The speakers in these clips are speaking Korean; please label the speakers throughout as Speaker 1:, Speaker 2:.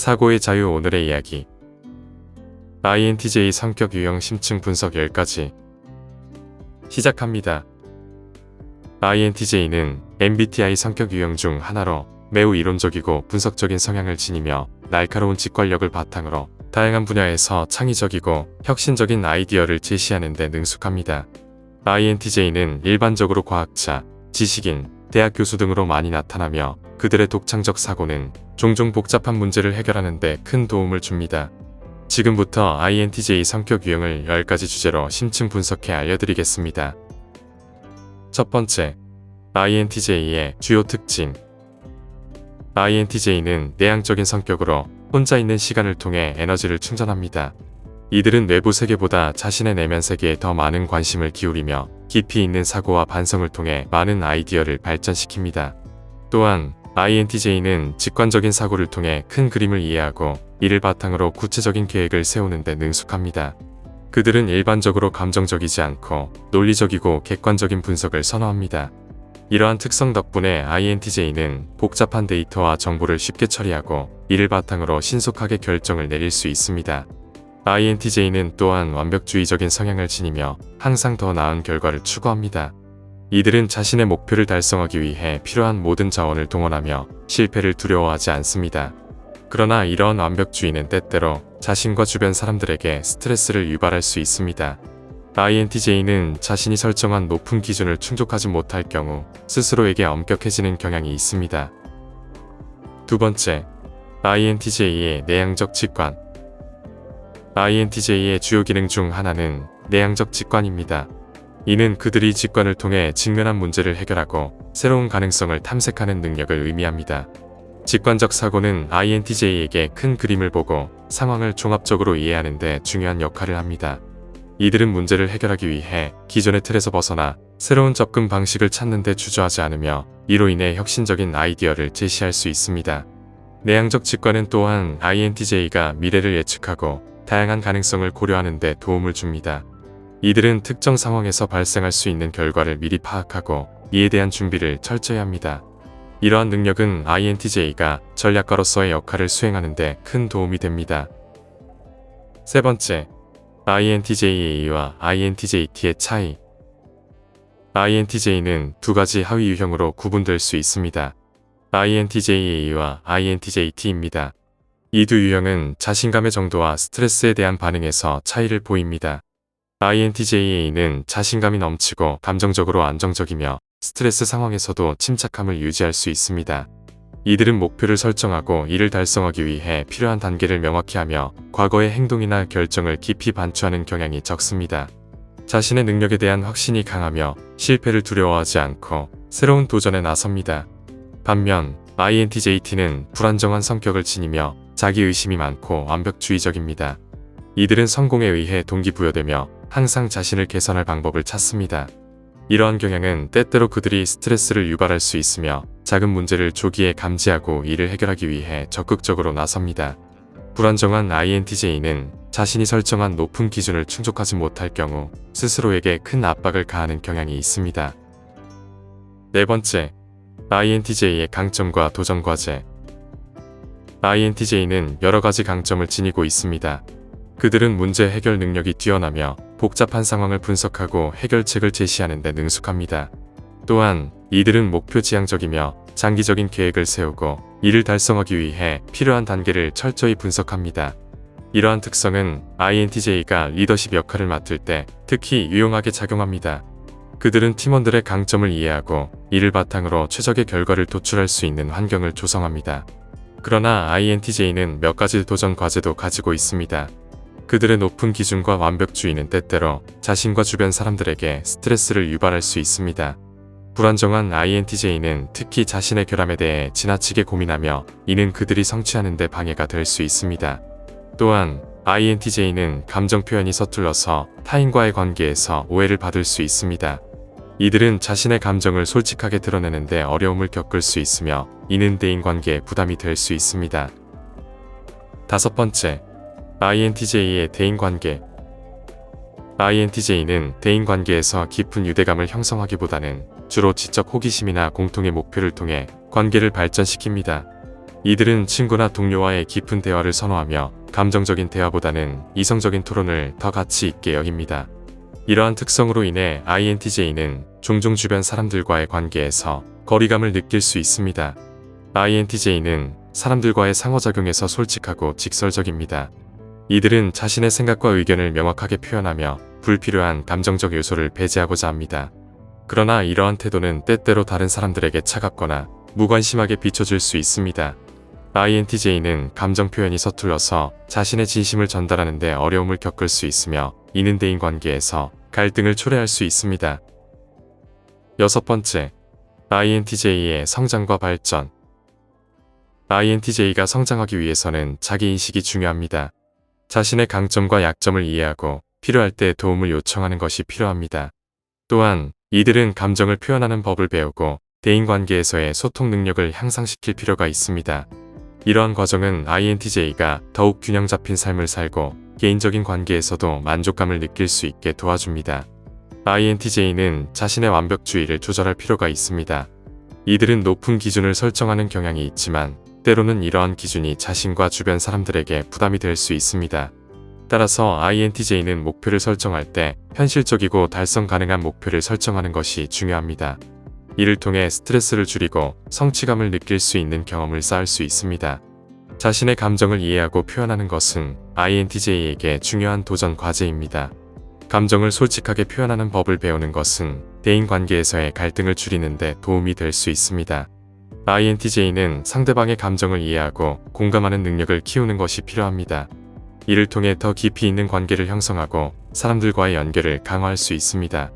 Speaker 1: 사고의 자유 오늘의 이야기 INTJ 성격 유형 심층 분석 10가지 시작합니다. INTJ는 MBTI 성격 유형 중 하나로 매우 이론적이고 분석적인 성향을 지니며 날카로운 직관력을 바탕으로 다양한 분야에서 창의적이고 혁신적인 아이디어를 제시하는 데 능숙합니다. INTJ는 일반적으로 과학자, 지식인, 대학 교수 등으로 많이 나타나며 그들의 독창적 사고는 종종 복잡한 문제를 해결하는 데 큰 도움을 줍니다. 지금부터 INTJ 성격 유형을 10가지 주제로 심층 분석해 알려드리겠습니다. 첫 번째, INTJ의 주요 특징. INTJ는 내향적인 성격으로 혼자 있는 시간을 통해 에너지를 충전합니다. 이들은 외부 세계보다 자신의 내면 세계에 더 많은 관심을 기울이며 깊이 있는 사고와 반성을 통해 많은 아이디어를 발전시킵니다. 또한 INTJ는 직관적인 사고를 통해 큰 그림을 이해하고 이를 바탕으로 구체적인 계획을 세우는 데 능숙합니다. 그들은 일반적으로 감정적이지 않고 논리적이고 객관적인 분석을 선호합니다. 이러한 특성 덕분에 INTJ는 복잡한 데이터와 정보를 쉽게 처리하고 이를 바탕으로 신속하게 결정을 내릴 수 있습니다. INTJ는 또한 완벽주의적인 성향을 지니며 항상 더 나은 결과를 추구합니다. 이들은 자신의 목표를 달성하기 위해 필요한 모든 자원을 동원하며 실패를 두려워하지 않습니다. 그러나 이러한 완벽주의는 때때로 자신과 주변 사람들에게 스트레스를 유발할 수 있습니다. INTJ는 자신이 설정한 높은 기준을 충족하지 못할 경우 스스로에게 엄격해지는 경향이 있습니다. 두 번째, INTJ의 내향적 직관. INTJ의 주요 기능 중 하나는 내향적 직관입니다. 이는 그들이 직관을 통해 직면한 문제를 해결하고 새로운 가능성을 탐색하는 능력을 의미합니다. 직관적 사고는 INTJ에게 큰 그림을 보고 상황을 종합적으로 이해하는 데 중요한 역할을 합니다. 이들은 문제를 해결하기 위해 기존의 틀에서 벗어나 새로운 접근 방식을 찾는 데 주저하지 않으며 이로 인해 혁신적인 아이디어를 제시할 수 있습니다. 내향적 직관은 또한 INTJ가 미래를 예측하고 다양한 가능성을 고려하는 데 도움을 줍니다. 이들은 특정 상황에서 발생할 수 있는 결과를 미리 파악하고 이에 대한 준비를 철저히 합니다. 이러한 능력은 INTJ가 전략가로서의 역할을 수행하는 데 큰 도움이 됩니다. 세 번째, INTJA와 INTJT의 차이. INTJ는 두 가지 하위 유형으로 구분될 수 있습니다. INTJA와 INTJT입니다. 이 두 유형은 자신감의 정도와 스트레스에 대한 반응에서 차이를 보입니다. INTJA는 자신감이 넘치고 감정적으로 안정적이며 스트레스 상황에서도 침착함을 유지할 수 있습니다. 이들은 목표를 설정하고 이를 달성하기 위해 필요한 단계를 명확히 하며 과거의 행동이나 결정을 깊이 반추하는 경향이 적습니다. 자신의 능력에 대한 확신이 강하며 실패를 두려워하지 않고 새로운 도전에 나섭니다. 반면 INTJT는 불안정한 성격을 지니며 자기 의심이 많고 완벽주의적입니다. 이들은 성공에 의해 동기부여되며 항상 자신을 개선할 방법을 찾습니다. 이러한 경향은 때때로 그들이 스트레스를 유발할 수 있으며 작은 문제를 조기에 감지하고 이를 해결하기 위해 적극적으로 나섭니다. 불안정한 INTJ는 자신이 설정한 높은 기준을 충족하지 못할 경우 스스로에게 큰 압박을 가하는 경향이 있습니다. 네 번째, INTJ의 강점과 도전 과제. INTJ는 여러 가지 강점을 지니고 있습니다. 그들은 문제 해결 능력이 뛰어나며 복잡한 상황을 분석하고 해결책을 제시하는 데 능숙합니다. 또한 이들은 목표 지향적이며 장기적인 계획을 세우고 이를 달성하기 위해 필요한 단계를 철저히 분석합니다. 이러한 특성은 INTJ가 리더십 역할을 맡을 때 특히 유용하게 작용합니다. 그들은 팀원들의 강점을 이해하고 이를 바탕으로 최적의 결과를 도출할 수 있는 환경을 조성합니다. 그러나 INTJ는 몇 가지 도전 과제도 가지고 있습니다. 그들의 높은 기준과 완벽주의는 때때로 자신과 주변 사람들에게 스트레스를 유발할 수 있습니다. 불안정한 INTJ는 특히 자신의 결함에 대해 지나치게 고민하며 이는 그들이 성취하는 데 방해가 될 수 있습니다. 또한 INTJ는 감정 표현이 서툴러서 타인과의 관계에서 오해를 받을 수 있습니다. 이들은 자신의 감정을 솔직하게 드러내는데 어려움을 겪을 수 있으며 이는 대인 관계에 부담이 될 수 있습니다. 다섯 번째, INTJ의 대인 관계. INTJ는 대인 관계에서 깊은 유대감을 형성하기보다는 주로 지적 호기심이나 공통의 목표를 통해 관계를 발전시킵니다. 이들은 친구나 동료와의 깊은 대화를 선호하며 감정적인 대화보다는 이성적인 토론을 더 가치 있게 여깁니다. 이러한 특성으로 인해 INTJ는 종종 주변 사람들과의 관계에서 거리감을 느낄 수 있습니다. INTJ는 사람들과의 상호작용에서 솔직하고 직설적입니다. 이들은 자신의 생각과 의견을 명확하게 표현하며 불필요한 감정적 요소를 배제하고자 합니다. 그러나 이러한 태도는 때때로 다른 사람들에게 차갑거나 무관심하게 비춰질 수 있습니다. INTJ는 감정 표현이 서툴러서 자신의 진심을 전달하는데 어려움을 겪을 수 있으며 이는 대인 관계에서 갈등을 초래할 수 있습니다. 여섯 번째, INTJ의 성장과 발전. INTJ가 성장하기 위해서는 자기 인식이 중요합니다. 자신의 강점과 약점을 이해하고 필요할 때 도움을 요청하는 것이 필요합니다. 또한 이들은 감정을 표현하는 법을 배우고 대인관계에서의 소통 능력을 향상시킬 필요가 있습니다. 이러한 과정은 INTJ가 더욱 균형 잡힌 삶을 살고 개인적인 관계에서도 만족감을 느낄 수 있게 도와줍니다. INTJ는 자신의 완벽주의를 조절할 필요가 있습니다. 이들은 높은 기준을 설정하는 경향이 있지만 때로는 이러한 기준이 자신과 주변 사람들에게 부담이 될 수 있습니다. 따라서 INTJ는 목표를 설정할 때 현실적이고 달성 가능한 목표를 설정하는 것이 중요합니다. 이를 통해 스트레스를 줄이고 성취감을 느낄 수 있는 경험을 쌓을 수 있습니다. 자신의 감정을 이해하고 표현하는 것은 INTJ에게 중요한 도전 과제입니다. 감정을 솔직하게 표현하는 법을 배우는 것은 대인 관계에서의 갈등을 줄이는 데 도움이 될 수 있습니다. INTJ는 상대방의 감정을 이해하고 공감하는 능력을 키우는 것이 필요합니다. 이를 통해 더 깊이 있는 관계를 형성하고 사람들과의 연결을 강화할 수 있습니다.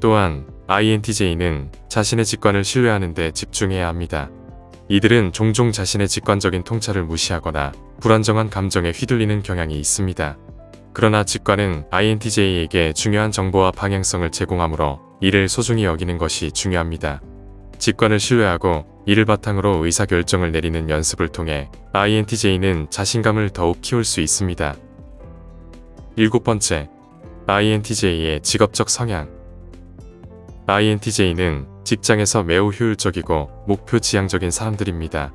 Speaker 1: 또한 INTJ는 자신의 직관을 신뢰하는 데 집중해야 합니다. 이들은 종종 자신의 직관적인 통찰을 무시하거나 불안정한 감정에 휘둘리는 경향이 있습니다. 그러나 직관은 INTJ에게 중요한 정보와 방향성을 제공하므로 이를 소중히 여기는 것이 중요합니다. 직관을 신뢰하고 이를 바탕으로 의사결정을 내리는 연습을 통해 INTJ는 자신감을 더욱 키울 수 있습니다. 일곱 번째, INTJ의 직업적 성향. INTJ는 직장에서 매우 효율적이고 목표 지향적인 사람들입니다.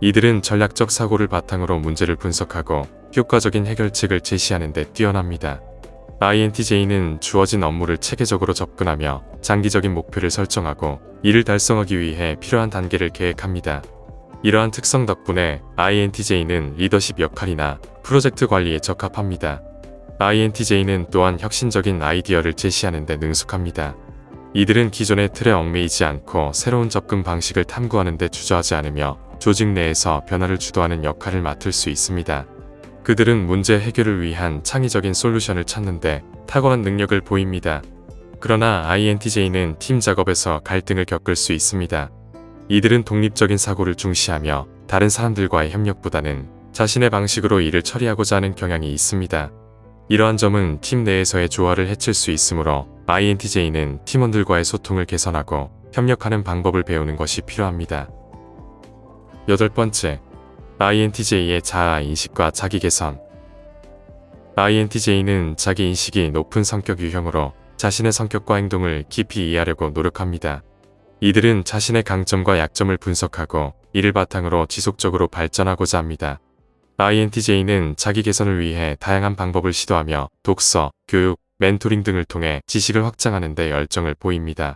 Speaker 1: 이들은 전략적 사고를 바탕으로 문제를 분석하고 효과적인 해결책을 제시하는 데 뛰어납니다. INTJ는 주어진 업무를 체계적으로 접근하며 장기적인 목표를 설정하고 이를 달성하기 위해 필요한 단계를 계획합니다. 이러한 특성 덕분에 INTJ는 리더십 역할이나 프로젝트 관리에 적합합니다. INTJ는 또한 혁신적인 아이디어를 제시하는 데 능숙합니다. 이들은 기존의 틀에 얽매이지 않고 새로운 접근 방식을 탐구하는 데 주저하지 않으며 조직 내에서 변화를 주도하는 역할을 맡을 수 있습니다. 그들은 문제 해결을 위한 창의적인 솔루션을 찾는데 탁월한 능력을 보입니다. 그러나 INTJ는 팀 작업에서 갈등을 겪을 수 있습니다. 이들은 독립적인 사고를 중시하며 다른 사람들과의 협력보다는 자신의 방식으로 일을 처리하고자 하는 경향이 있습니다. 이러한 점은 팀 내에서의 조화를 해칠 수 있으므로 INTJ는 팀원들과의 소통을 개선하고 협력하는 방법을 배우는 것이 필요합니다. 여덟 번째, INTJ의 자아 인식과 자기 개선. INTJ는 자기 인식이 높은 성격 유형으로 자신의 성격과 행동을 깊이 이해하려고 노력합니다. 이들은 자신의 강점과 약점을 분석하고 이를 바탕으로 지속적으로 발전하고자 합니다. INTJ는 자기 개선을 위해 다양한 방법을 시도하며 독서, 교육, 멘토링 등을 통해 지식을 확장하는 데 열정을 보입니다.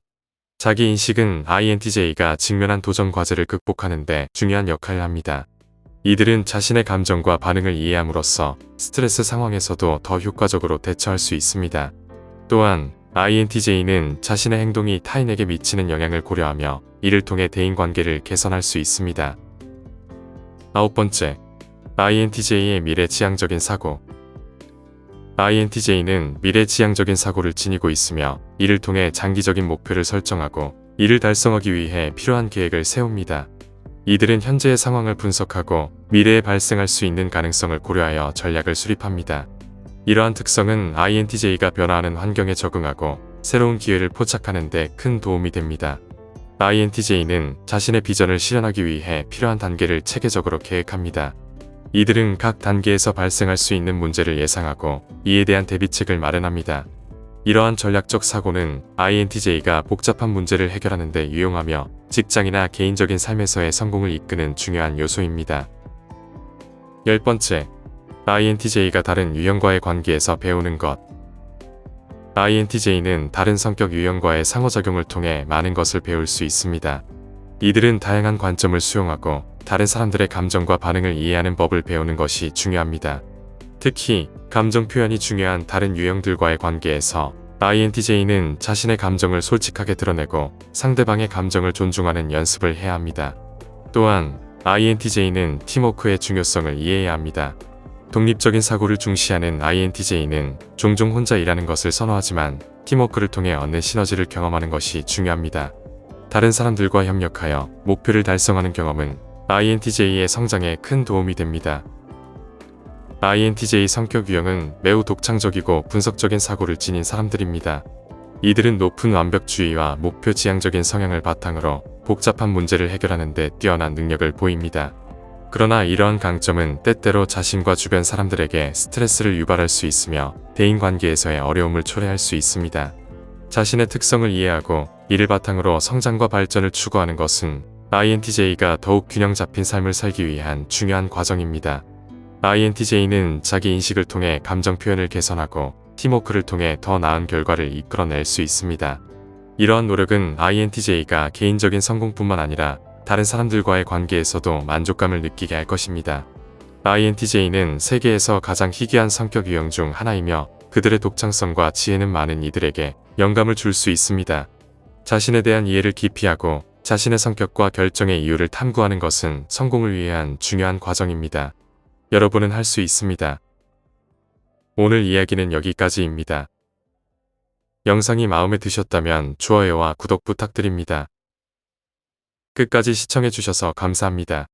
Speaker 1: 자기 인식은 INTJ가 직면한 도전 과제를 극복하는 데 중요한 역할을 합니다. 이들은 자신의 감정과 반응을 이해함으로써 스트레스 상황에서도 더 효과적으로 대처할 수 있습니다. 또한 INTJ는 자신의 행동이 타인에게 미치는 영향을 고려하며 이를 통해 대인관계를 개선할 수 있습니다. 아홉 번째, INTJ의 미래지향적인 사고. INTJ는 미래지향적인 사고를 지니고 있으며 이를 통해 장기적인 목표를 설정하고 이를 달성하기 위해 필요한 계획을 세웁니다. 이들은 현재의 상황을 분석하고 미래에 발생할 수 있는 가능성을 고려하여 전략을 수립합니다. 이러한 특성은 INTJ가 변화하는 환경에 적응하고 새로운 기회를 포착하는 데 큰 도움이 됩니다. INTJ는 자신의 비전을 실현하기 위해 필요한 단계를 체계적으로 계획합니다. 이들은 각 단계에서 발생할 수 있는 문제를 예상하고 이에 대한 대비책을 마련합니다. 이러한 전략적 사고는 INTJ가 복잡한 문제를 해결하는 데 유용하며 직장이나 개인적인 삶에서의 성공을 이끄는 중요한 요소입니다. 열 번째, INTJ가 다른 유형과의 관계에서 배우는 것. INTJ는 다른 성격 유형과의 상호작용을 통해 많은 것을 배울 수 있습니다. 이들은 다양한 관점을 수용하고 다른 사람들의 감정과 반응을 이해하는 법을 배우는 것이 중요합니다. 특히 감정 표현이 중요한 다른 유형들과의 관계에서 INTJ는 자신의 감정을 솔직하게 드러내고 상대방의 감정을 존중하는 연습을 해야 합니다. 또한 INTJ는 팀워크의 중요성을 이해해야 합니다. 독립적인 사고를 중시하는 INTJ는 종종 혼자 일하는 것을 선호하지만 팀워크를 통해 얻는 시너지를 경험하는 것이 중요합니다. 다른 사람들과 협력하여 목표를 달성하는 경험은 INTJ의 성장에 큰 도움이 됩니다. INTJ 성격 유형은 매우 독창적이고 분석적인 사고를 지닌 사람들입니다. 이들은 높은 완벽주의와 목표 지향적인 성향을 바탕으로 복잡한 문제를 해결하는 데 뛰어난 능력을 보입니다. 그러나 이러한 강점은 때때로 자신과 주변 사람들에게 스트레스를 유발할 수 있으며 대인관계에서의 어려움을 초래할 수 있습니다. 자신의 특성을 이해하고 이를 바탕으로 성장과 발전을 추구하는 것은 INTJ가 더욱 균형 잡힌 삶을 살기 위한 중요한 과정입니다. INTJ는 자기 인식을 통해 감정 표현을 개선하고 팀워크를 통해 더 나은 결과를 이끌어낼 수 있습니다. 이러한 노력은 INTJ가 개인적인 성공뿐만 아니라 다른 사람들과의 관계에서도 만족감을 느끼게 할 것입니다. INTJ는 세계에서 가장 희귀한 성격 유형 중 하나이며 그들의 독창성과 지혜는 많은 이들에게 영감을 줄 수 있습니다. 자신에 대한 이해를 깊이 하고 자신의 성격과 결정의 이유를 탐구하는 것은 성공을 위한 중요한 과정입니다. 여러분은 할 수 있습니다. 오늘 이야기는 여기까지입니다. 영상이 마음에 드셨다면 좋아요와 구독 부탁드립니다. 끝까지 시청해주셔서 감사합니다.